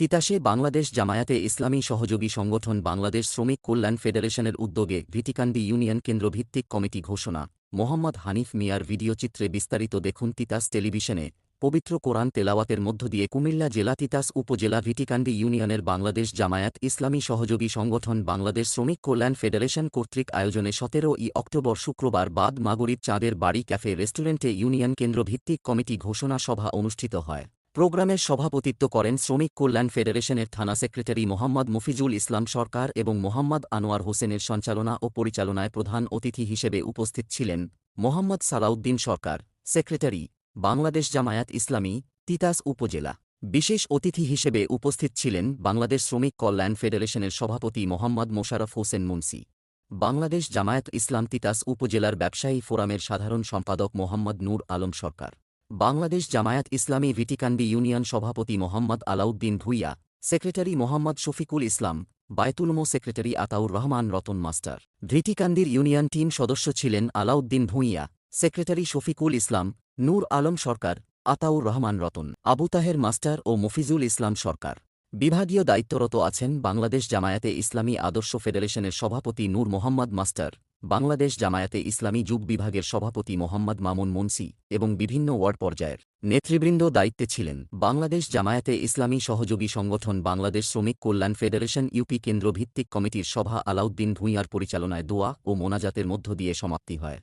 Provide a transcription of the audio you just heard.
তিতাসে বাংলাদেশ জামায়াতে ইসলামী সহযোগী সংগঠন বাংলাদেশ শ্রমিক কল্যাণ ফেডারেশনের উদ্যোগে ভিটিকান্দি ইউনিয়ন কেন্দ্রভিত্তিক কমিটি ঘোষণা। মোহাম্মদ হানিফ মিয়ার ভিডিওচিত্রে বিস্তারিত দেখুন তিতাস টেলিভিশনে। পবিত্র কোরআন তেলাওয়াতের মধ্য দিয়ে কুমিল্লা জেলা তিতাস উপজেলা ভিটিকান্দি ইউনিয়নের বাংলাদেশ জামায়াত ইসলামী সহযোগী সংগঠন বাংলাদেশ শ্রমিক কল্যাণ ফেডারেশন কর্তৃক আয়োজনে সতেরো ই অক্টোবর শুক্রবার বাদ মাগরিব চাঁদের বাড়ি ক্যাফে রেস্টুরেন্টে ইউনিয়ন কেন্দ্রভিত্তিক কমিটি ঘোষণা সভা অনুষ্ঠিত হয়। প্রোগ্রামের সভাপতিত্ব করেন শ্রমিক কল্যাণ ফেডারেশনের থানা সেক্রেটারি মোহাম্মদ মফিজুল ইসলাম সরকার এবং মোহাম্মদ আনোয়ার হোসেনের সঞ্চালনা ও পরিচালনায় প্রধান অতিথি হিসেবে উপস্থিত ছিলেন মোহাম্মদ সালাউদ্দিন সরকার, সেক্রেটারি, বাংলাদেশ জামায়াত ইসলামী, তিতাস উপজেলা। বিশেষ অতিথি হিসেবে উপস্থিত ছিলেন বাংলাদেশ শ্রমিক কল্যাণ ফেডারেশনের সভাপতি মোহাম্মদ মোশারফ হোসেন মুন্সি। বাংলাদেশ জামায়াত ইসলাম তিতাস উপজেলার ব্যবসায়ী ফোরামের সাধারণ সম্পাদক মোহাম্মদ নূর আলম সরকার। বাংলাদেশ জামায়াত ইসলামী ভিটিকান্দি ইউনিয়ন সভাপতি মোহাম্মদ আলাউদ্দিন ভুইয়া, সেক্রেটারি মোহাম্মদ শফিকুল ইসলাম বায়তুলমো সেক্রেটারি আতাউর রহমান রতন মাস্টার। ভিটিকান্দির ইউনিয়ন টিম সদস্য ছিলেন আলাউদ্দিন ভুইয়া, সেক্রেটারি শফিকুল ইসলাম, নূর আলম সরকার, আতাউর রহমান রতন, আবু তাহের মাস্টার ও মফিজুল ইসলাম সরকার। বিভাগীয় দায়িত্বরত আছেন বাংলাদেশ জামায়াতে ইসলামী আদর্শ ফেডারেশনের সভাপতি নূর মোহাম্মদ মাস্টার। বাংলাদেশ জামায়াতে ইসলামী যুগ বিভাগের সভাপতি মোহাম্মদ মামুন মুন্সি এবং বিভিন্ন ওয়ার্ড পর্যায়ের নেতৃবৃন্দ দায়িত্বে ছিলেন। বাংলাদেশ জামায়াতে ইসলামী সহযোগী সংগঠন বাংলাদেশ শ্রমিক কল্যাণ ফেডারেশন ইউপি কেন্দ্র ভিত্তিক কমিটির সভা আলাউদ্দিন ভূঁইয়ার পরিচালনায় দোয়া ও মোনাজাতের মধ্য দিয়ে সমাপ্তি হয়।